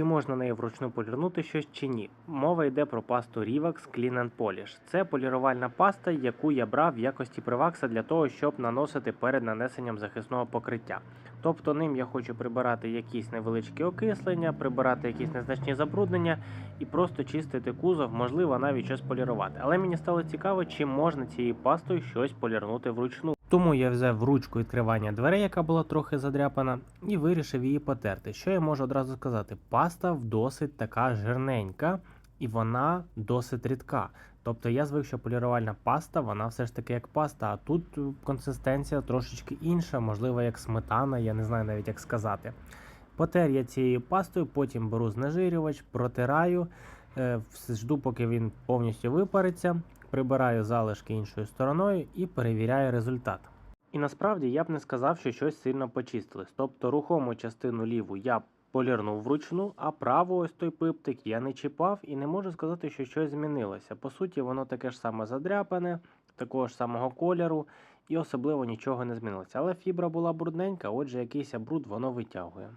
чи можна нею вручну полірнути щось чи ні. Мова йде про пасту Rivax Clean and Polish. Це полірувальна паста, яку я брав в якості привакса для того, щоб наносити перед нанесенням захисного покриття. Тобто ним я хочу прибирати якісь невеличкі окислення, прибирати якісь незначні забруднення і просто чистити кузов, можливо, навіть щось полірувати. Але мені стало цікаво, чи можна цією пастою щось полірнути вручну. Тому я взяв ручку відкривання дверей, яка була трохи задряпана, і вирішив її потерти. Що я можу одразу сказати? Паста досить така жирненька і вона досить рідка. Тобто я звик, що полірувальна паста, вона все ж таки як паста, а тут консистенція трошечки інша, можливо, як сметана, я не знаю навіть як сказати. Потер я цією пастою, потім беру знежирювач, протираю, е, жду, поки він повністю випариться, прибираю залишки іншою стороною і перевіряю результат. І насправді я б не сказав, що щось сильно почистилось. Тобто рухому частину ліву я полірнув вручну, а праву ось той пиптик я не чіпав і не можу сказати, що щось змінилося. По суті, воно таке ж саме задряпане, такого ж самого кольору, і особливо нічого не змінилося. Але фібра була брудненька, отже, якийсь бруд воно витягує.